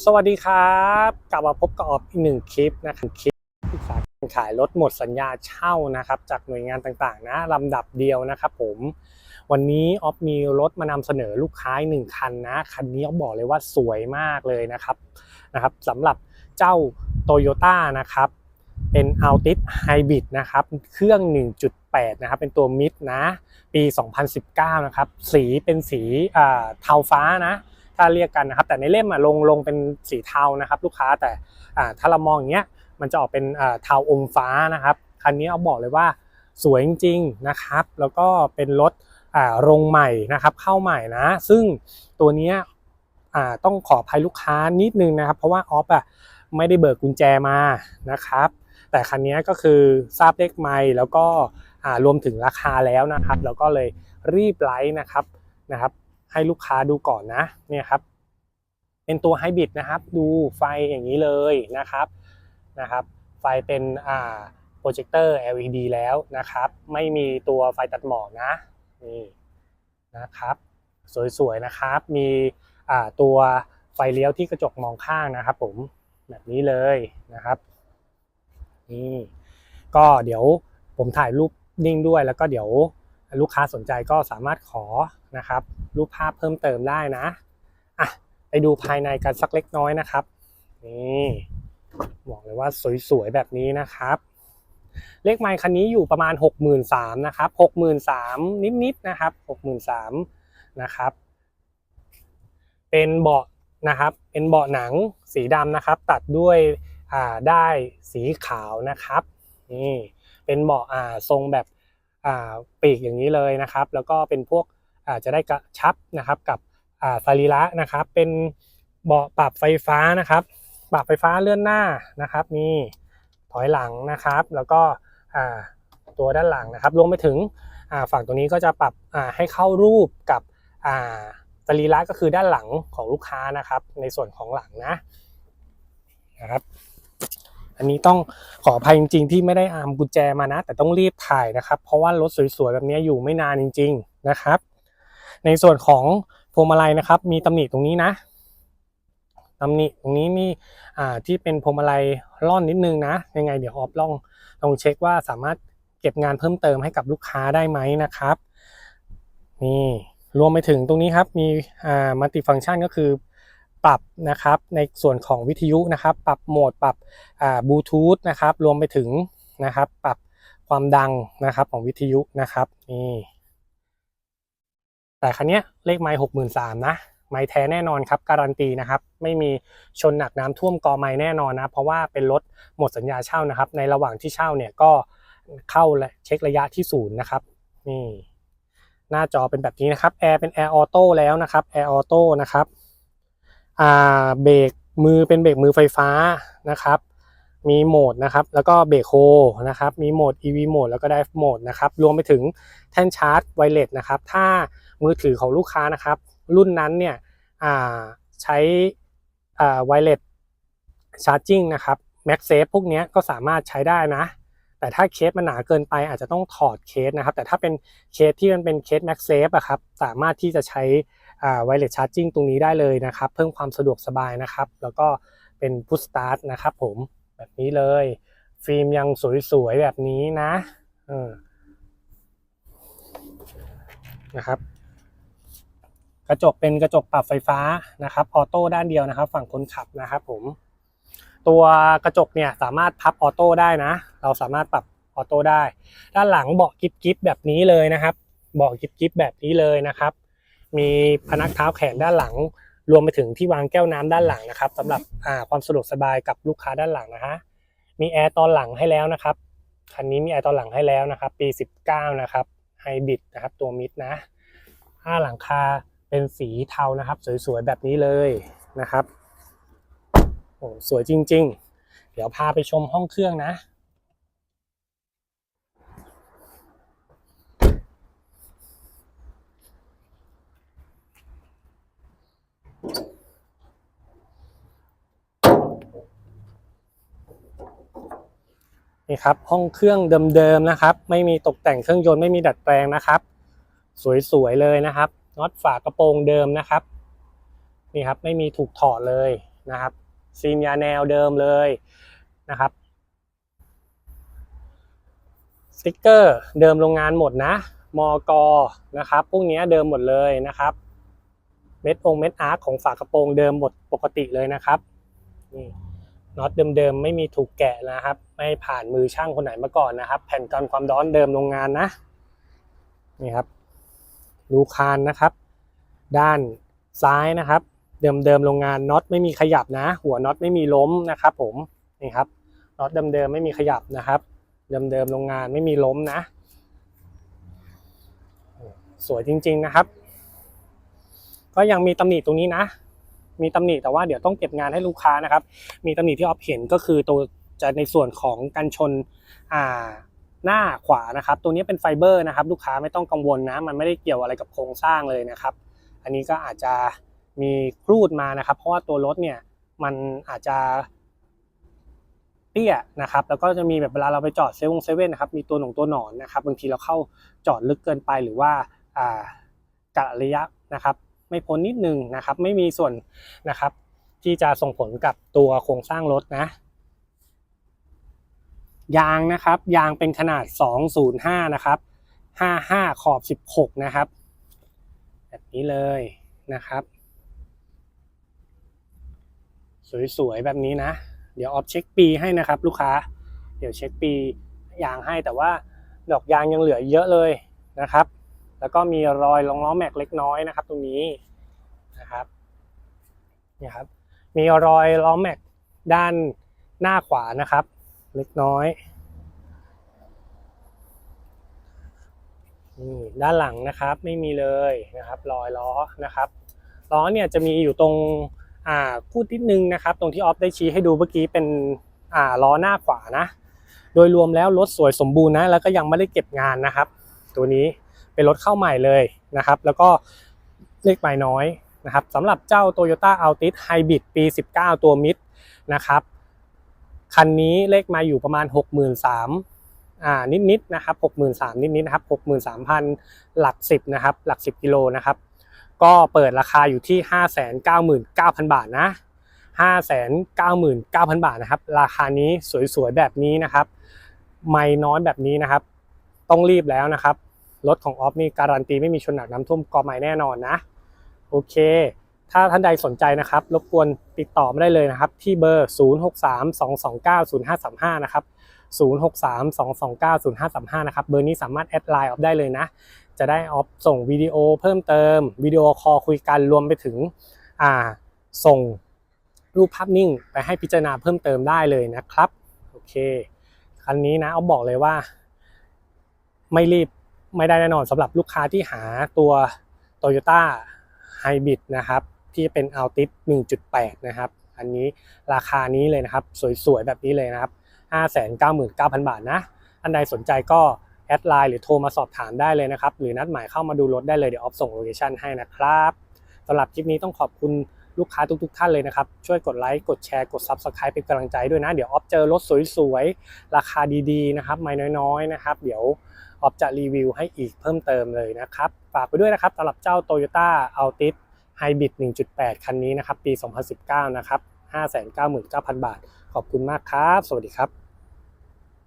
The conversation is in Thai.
สวัสดีครับ กลับมาพบกับออฟอีกหนึ่งคลิปนะครับคลิปศึกษาการขายรถหมดสัญญาเช่านะครับ จากหน่วยงานต่างๆ นะลำดับเดียวนะครับผม วันนี้ออฟมีรถมานำเสนอลูกค้าอีกหนึ่งคันนะคันนี้ออฟบอกเลยว่าสวยมากเลยนะครับนะครับสำหรับเจ้า Toyota นะครับเป็น Altis Hybrid นะครับ เครื่อง 1.8 นะครับ เป็นตัวมิดนะ ปี 2019 นะครับ สีเป็นสีเทาฟ้านะ ถ้าเรียกกันนะครับ แต่ในเล่มอะลงลงเป็นสีเทานะครับ ลูกค้าแต่ถ้าเรามองอย่างเงี้ยมันจะออกเป็นเทาอมฟ้านะครับคันนี้เอาบอกเลยว่าสวยจริงๆนะครับ แล้วก็เป็นรถโรงใหม่นะครับเข้าใหม่นะ ซึ่งตัวนี้ต้องขออภัยลูกค้านิดนึงนะครับ เพราะว่าออฟอะไม่ได้เบิกกุญแจมานะครับ แต่คันนี้ก็คือทราบเลขไมล์แล้วก็รวมถึงราคาแล้วนะครับ แล้วก็เลยรีบไลฟ์นะครับนะครับ ให้ลูกค้าดูก่อนนะเนี่ยครับ เป็นตัวไฮบริดนะครับ ดูไฟอย่างนี้เลยนะครับนะครับ ไฟเป็นอ่าโปรเจคเตอร์ LED แล้วนะครับ ไม่มีตัวไฟตัดหมอกนะนี่นะครับ สวยๆนะครับ มีอ่าตัวไฟเลี้ยวที่กระจกมองข้างนะครับ ผมแบบนี้เลยนะครับนี่ก็เดี๋ยวผมถ่ายรูปนิ่งด้วยแล้วก็เดี๋ยว ลูกค้าสนใจก็สามารถขอนะครับรูปภาพเพิ่มเติมได้นะอะไปดูภายในกันสักเล็กน้อยนะครับนี่บอกเลยว่าสวยๆแบบนี้นะครับ เลขไมล์คันนี้อยู่ประมาณ 63,000นะครับ63,000นิดๆนะครับ63,000นะครับ เป็นเบาะนะครับ เป็นเบาะหนังสีดำนะครับ ตัดด้วยอ่าได้สีขาวนะครับนี่เป็นเบาะอ่าทรงแบบ ปีกอย่างนี้เลยนะครับ แล้วก็เป็นพวกจะได้กระชับนะครับกับอ่าสรีระนะครับ เป็นเบาะปรับไฟฟ้านะครับปรับไฟฟ้าเลื่อนหน้านะครับนี่ถอยหลังนะครับ แล้วก็ตัวด้านหลังนะครับรวมไปถึงฝั่งตัวนี้ก็จะปรับให้เข้ารูปกับอ่าสรีระก็คือด้านหลังของลูกค้านะครับ ในส่วนของหลังนะนะครับ อันนี้ต้องขออภัยจริง ๆ ที่ไม่ได้อามกุญแจมานะ แต่ต้องรีบถ่ายนะครับ เพราะว่ารถสวยๆแบบนี้อยู่ไม่นานจริง ๆนะครับ ในส่วนของพวงมาลัยนะครับ มีตำหนิตรงนี้นะตำหนิตรงนี้มีอ่าที่เป็นพวงมาลัยร่อนนิดนึงนะ ยังไงเดี๋ยวออฟลองลองเช็คว่าสามารถเก็บงานเพิ่มเติมให้กับลูกค้าได้ไหมนะครับนี่รวมไปถึงตรงนี้ครับมีอ่ามัลติฟังก์ชันก็คือ ปรับนะครับในส่วนของวิทยุนะครับ ปรับโหมดปรับบลูทูธนะครับรวมไปถึงนะครับ ปรับความดังนะครับของวิทยุนะครับนี่แต่คันเนี้ยเลขไมล์หกหมื่นสามนะไมล์แท้แน่นอนครับการันตีนะครับ ไม่มีชนหนักน้ำท่วมกอไม้แน่นอนนะเพราะว่าเป็นรถหมดสัญญาเช่านะครับ ในระหว่างที่เช่าเนี่ยก็เข้าและเช็คระยะที่ศูนย์นะครับนี่หน้าจอเป็นแบบนี้นะครับแอร์เป็นแอร์ออโต้แล้วนะครับแอร์ออโต้นะครับ เบรกมือเป็นเบรกมือไฟฟ้านะครับ มีโหมดนะครับ แล้วก็เบรกโฮนะครับ มีโหมด EV โหมดแล้วก็ Drive โหมดนะครับ รวมไปถึงแท่นชาร์จไวเลสนะครับ ถ้ามือถือของลูกค้านะครับ รุ่นนั้นเนี่ยใช้ไวเลสชาร์จิ่งนะครับ MagSafe พวกนี้ก็สามารถใช้ได้นะ แต่ถ้าเคสมันหนาเกินไปอาจจะต้องถอดเคสนะครับ แต่ถ้าเป็นเคสที่มันเป็นเคส MagSafe อะครับ สามารถที่จะใช้ อ่า wireless charging ตรงนี้ได้เลยนะครับ เพิ่มความสะดวกสบายนะครับ แล้วก็เป็น push start นะครับผมแบบนี้เลย ฟิล์มยังสวยๆแบบนี้นะนะครับ กระจกเป็นกระจกปรับไฟฟ้านะครับออโต้ด้านเดียวนะครับ ฝั่งคนขับนะครับผมตัวกระจกเนี่ยสามารถพับออโต้ได้นะ เราสามารถปรับออโต้ได้ ด้านหลังเบาะกิบกิบแบบนี้เลยนะครับ เบาะกิบกิบแบบนี้เลยนะครับ มีพนักเท้าแขนด้านหลัง รวมไปถึงที่วางแก้วน้ำด้านหลังนะครับสำหรับอ่าความสะดวกสบายกับลูกค้าด้านหลังนะฮะมีแอร์ตอนหลังให้แล้วนะครับคันนี้มีแอร์ตอนหลังให้แล้วนะครับ ปี 19 นะครับไฮบริดนะครับตัวมิดนะผ้าหลังคาเป็นสีเทานะครับ สวยๆแบบนี้เลยนะครับโอ้สวยจริง ๆ เดี๋ยวพาไปชมห้องเครื่องนะ นี่ครับห้องเครื่องเดิมๆนะครับ ไม่มีตกแต่งเครื่องยนต์ไม่มีดัดแปลงนะครับ สวยๆเลยนะครับน็อตฝากระโปรงเดิมนะครับนี่ครับไม่มีถูกถอดเลยนะครับซีนยาแนวเดิมเลยนะครับสติ๊กเกอร์เดิมโรงงานหมดนะมอกนะครับพวกนี้เดิมหมดเลยนะครับเม็ดองเม็ดอาร์คของฝากระโปรงเดิมหมดปกติเลยนะครับนี่ น็อตเดิมๆไม่มีถูกแกะนะครับ ไม่ผ่านมือช่างคนไหนมาก่อนนะครับ แผ่นกันความร้อนเดิมโรงงานนะนี่ครับดูคานนะครับ ด้านซ้ายนะครับ เดิมๆโรงงานน็อตไม่มีขยับนะ หัวน็อตไม่มีล้มนะครับผมนี่ครับน็อตเดิมๆไม่มีขยับนะครับ เดิมๆโรงงานไม่มีล้มนะ สวยจริงๆนะครับ ก็ยังมีตำหนิตรงนี้นะ มีตำหนิแต่ว่าเดี๋ยวต้องเก็บงานให้ลูกค้านะครับ มีตำหนิที่ออฟเห็นก็คือตัวจะในส่วนของกันชนอ่าหน้าขวานะครับ ตัวนี้เป็นไฟเบอร์นะครับ ลูกค้าไม่ต้องกังวลนะ มันไม่ได้เกี่ยวอะไรกับโครงสร้างเลยนะครับ อันนี้ก็อาจจะมีครูดมานะครับ เพราะว่าตัวรถเนี่ยมันอาจจะเตี้ยนะครับ แล้วก็จะมีแบบเวลาเราไปจอดเซเว่นเซเว่นนะครับ มีตัวหนงตัวหนอนนะครับ บางทีเราเข้าจอดลึกเกินไปหรือว่าอ่ากะระยะนะครับ ไม่พ้นนิดนึงนะครับ ไม่มีส่วนนะครับ ที่จะส่งผลกับตัวโครงสร้างรถนะ ยางนะครับ ยางเป็นขนาด 205 นะครับ 55 ขอบ 16 นะครับ แบบนี้เลยนะครับ สวยๆแบบนี้นะ เดี๋ยวออฟเช็คปีให้นะครับ ลูกค้า เดี๋ยวเช็คปียางให้แต่ว่าดอกยางยังเหลือเยอะเลยนะครับ แล้วก็มีรอยรองล้อแม็กเล็กน้อยนะครับ ตรงนี้นะครับนี่ครับ มีรอยล้อแม็กด้านหน้าขวานะครับ เล็กน้อยนี่ด้านหลังนะครับไม่มีเลยนะครับ รอยล้อนะครับล้อเนี่ยจะมีอยู่ตรงอ่าพูดนิดนึงนะครับ ตรงที่ออฟได้ชี้ให้ดูเมื่อกี้เป็นอ่าล้อหน้าขวานะ โดยรวมแล้วรถสวยสมบูรณ์นะแล้วก็ยังไม่ได้เก็บงานนะครับ ตัวนี้ เป็นรถเข้าใหม่เลยนะครับ แล้วก็เลขหม่น้อยนะครับสำหรับเจ้า Toyota Altis Hybrid ปี 19 ตัวมิดนะครับคันนี้เลขมาอยู่ประมาณ 63,000อ่านิดๆนะครับ63,000นิดๆนะครับ63,000 หลัก 10นะครับหลัก 10กิโลนะครับก็เปิดราคาอยู่ที่ 599,000 บาทนะ599,000 บาทนะครับ ราคานี้สวยๆแบบนี้นะครับ ไม่น้อยแบบนี้นะครับ ต้องรีบแล้วนะครับ รถของออฟนี่การันตีไม่มีชนหนักน้ำท่วมกอไม้แน่นอนนะ โอเค ถ้าท่านใดสนใจนะครับ รบกวนติดต่อมาได้เลยนะครับ ที่เบอร์ 0632290535 นะครับ 0632290535 นะครับ เบอร์นี้สามารถแอดไลน์ออฟได้เลยนะ จะได้ออฟส่งวิดีโอเพิ่มเติมวิดีโอคอลคุยกันรวมไปถึงอ่าส่งรูปภาพนิ่งไปให้พิจารณาเพิ่มเติมได้เลยนะครับ โอเค คันนี้นะออฟบอกเลยว่า ไม่รีบ ไม่ได้แน่นอนสำหรับลูกค้าที่หาตัว Toyota Hybrid นะครับที่เป็น Altis 1.8 นะครับ อันนี้ราคานี้เลยนะครับ สวยๆ แบบนี้เลยนะครับ 599,000 บาทนะ อันใดสนใจก็แอดไลน์หรือโทรมาสอบถามได้เลยนะครับ หรือนัดหมายเข้ามาดูรถได้เลย เดี๋ยวออฟส่งโลเคชั่นให้นะครับสำหรับคลิปนี้ต้องขอบคุณลูกค้าทุกๆ ท่านเลยนะครับ ช่วยกดไลค์กดแชร์กด Subscribe เป็นกำลังใจด้วยนะ เดี๋ยวออฟเจอรถสวยๆ ราคาดีๆ นะครับไม่น้อยๆ นะครับ เดี๋ยว ออฟจะรีวิวให้อีกเพิ่มเติมเลยนะครับ ฝากไปด้วยนะครับสำหรับเจ้า Toyota Altis Hybrid 1.8 คันนี้นะครับ ปี 2019 นะครับ 599,000 บาท ขอบคุณมากครับ สวัสดีครับ